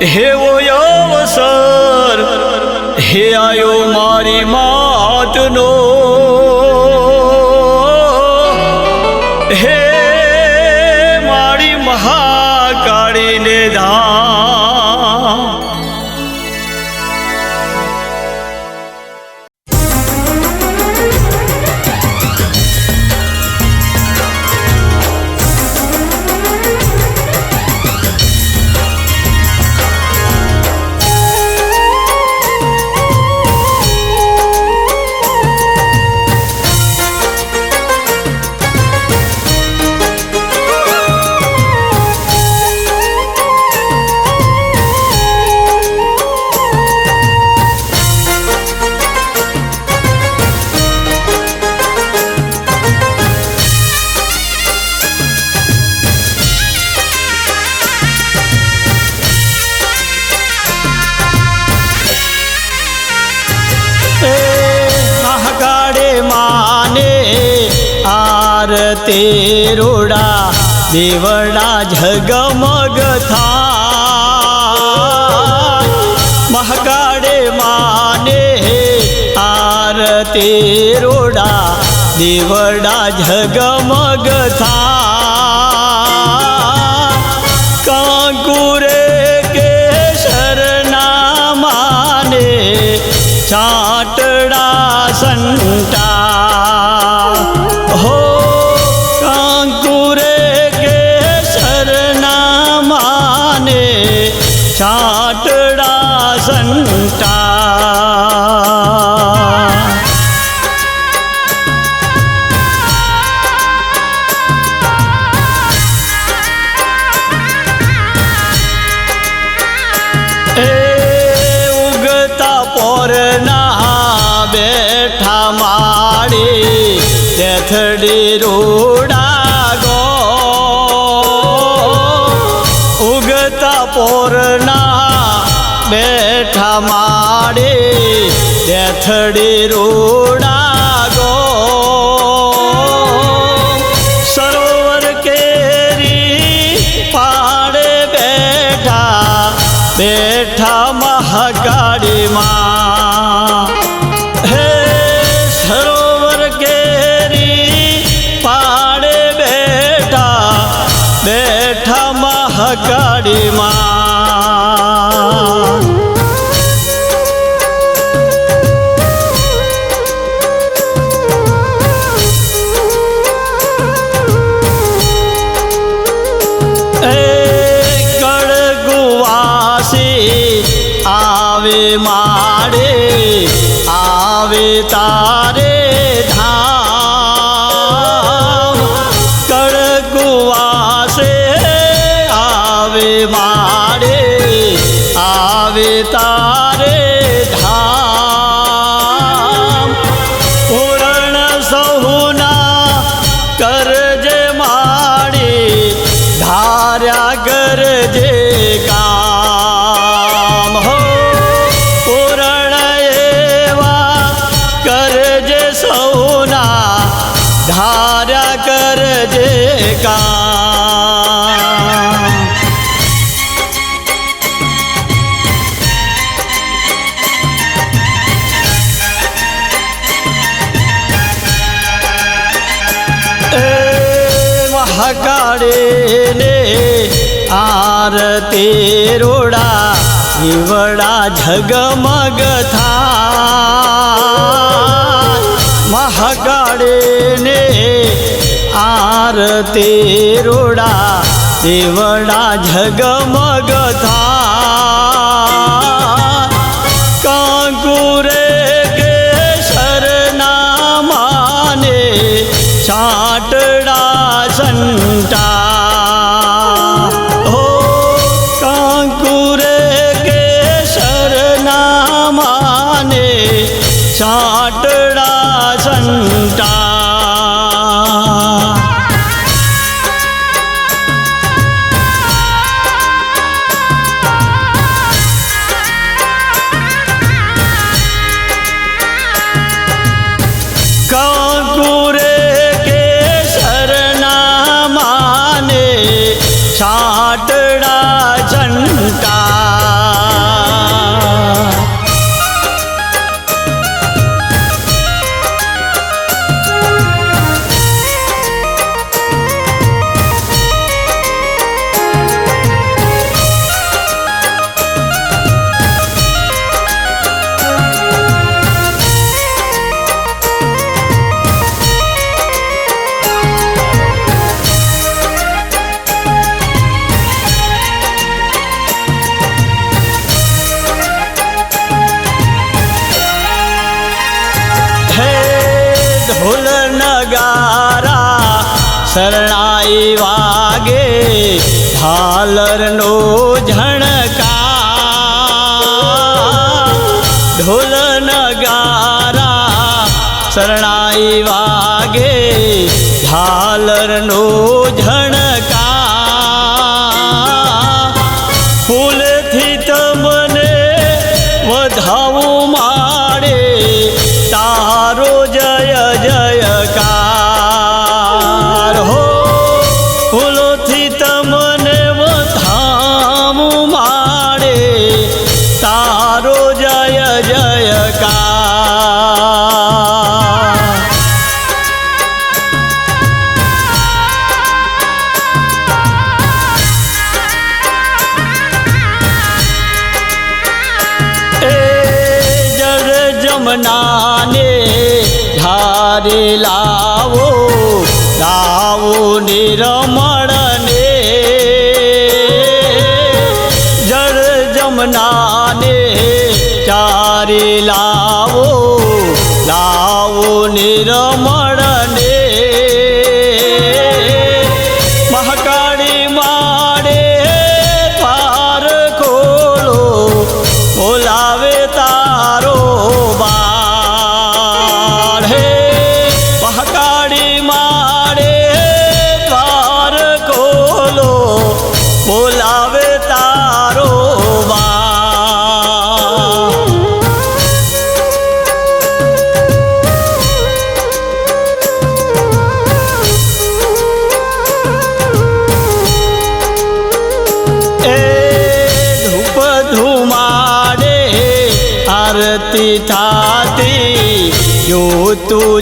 હેવો અવસર હે આયો મારી માતનો. હે મારી મહાકાળીને ધામ આરતી રોડા દેવડા ઝગમગ થા. મહકાડે માને આરતે રોડા દેવડા ઝગમગ થા. કાંકુરે કેસરના માને ચાટડા સંટા માડી રોડા ગો ઉગતા પોરના બેઠા માડે તેથડી રૂડા આવે તારે મહાકાળે ને આરતી રોડા ઈવડા ઝગમગ થાય મહાકાળે ને આરતી રોડા દેવડા ઝગમગ થા કાંકુરે કેસરના માને ચાટડા સંટા હો કાંકુરે કેસરના માને ચાટડા શરણાઈ વાગે ઢાલરનો ઝણકા ઢોલ નગારા શરણાઈ વાગે ઢાલરનો ઝણકાર લાવો લાવો નિરમળને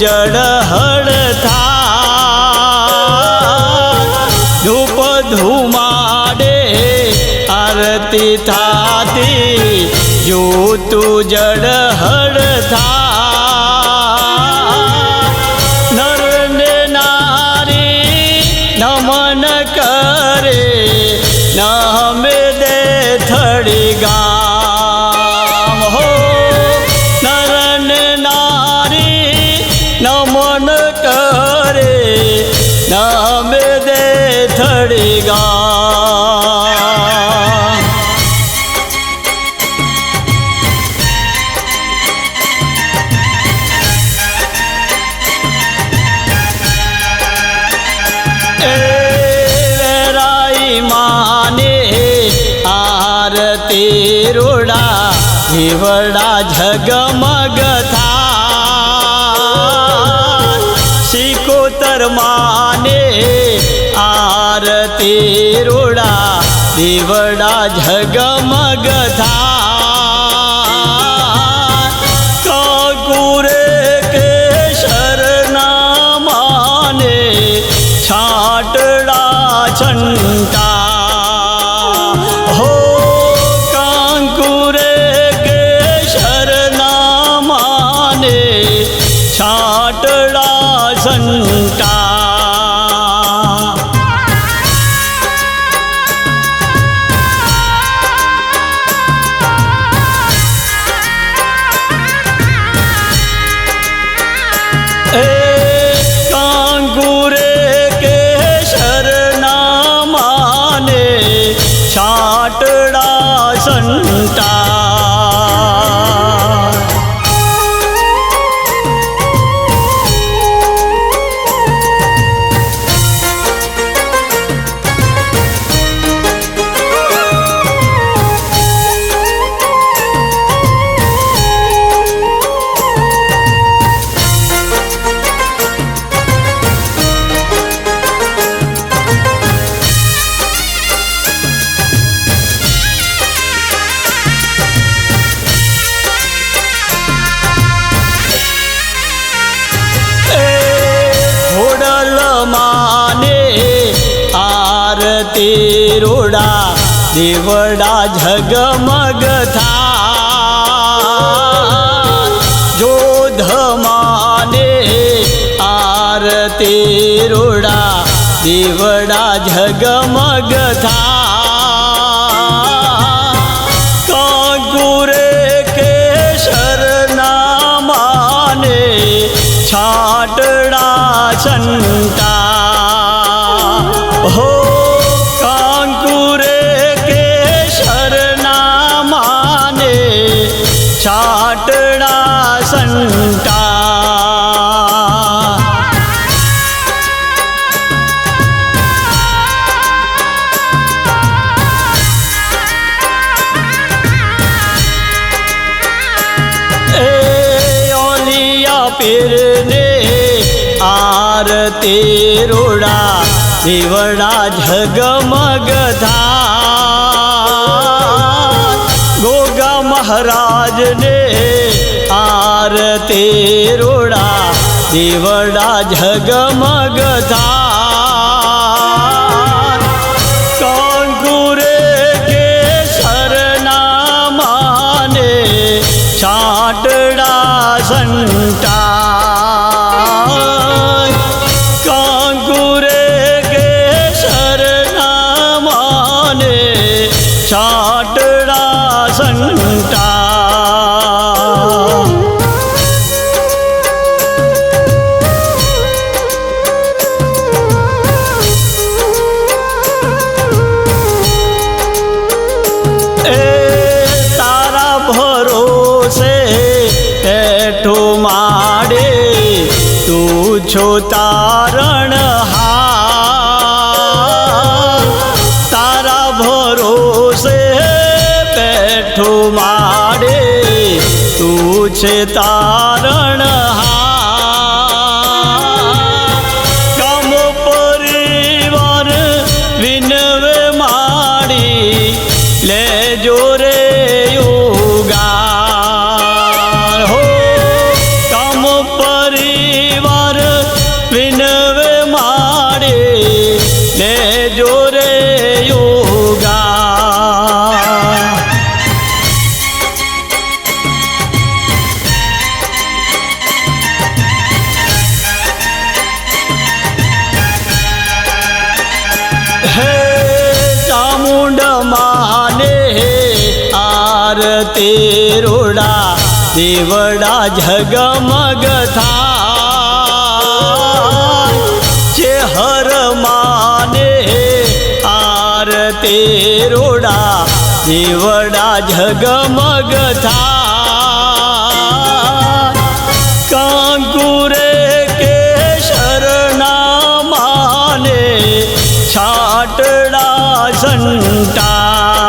તું જળ હળ થા ધૂપ ધુમાડે આરતી થાતી જો તું જળ હળ ઝગમગ થા સિકોતર માને આરતી રોડા દેવડા ઝગમગ છાટડા સંટા આરતી રોડા દેવડા ઝગમગ થા જોધમાને આર તેરોડા રોડા દેવડા ઝગમગ થા કાંકુરે કેશર ના છાટડા છંટા પીરને આરતી રોડા દીવડા ઝગમગ થાય ગોગા મહારાજને આરતી રોડા દીવડા ઝગમગ થાય છો તારણ હા. તારા ભરોસે બેઠો માડે તું છે તારણ પરિવાર વિનવે માડી લેજો રે આરતી રોડા દેવડા ઝગમગ થાય છે હર માને આર તેરોડા દેવડા ઝગમગ થાય કાંકુરે કેશરના માને છાટડા સંટા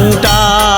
સંટા એ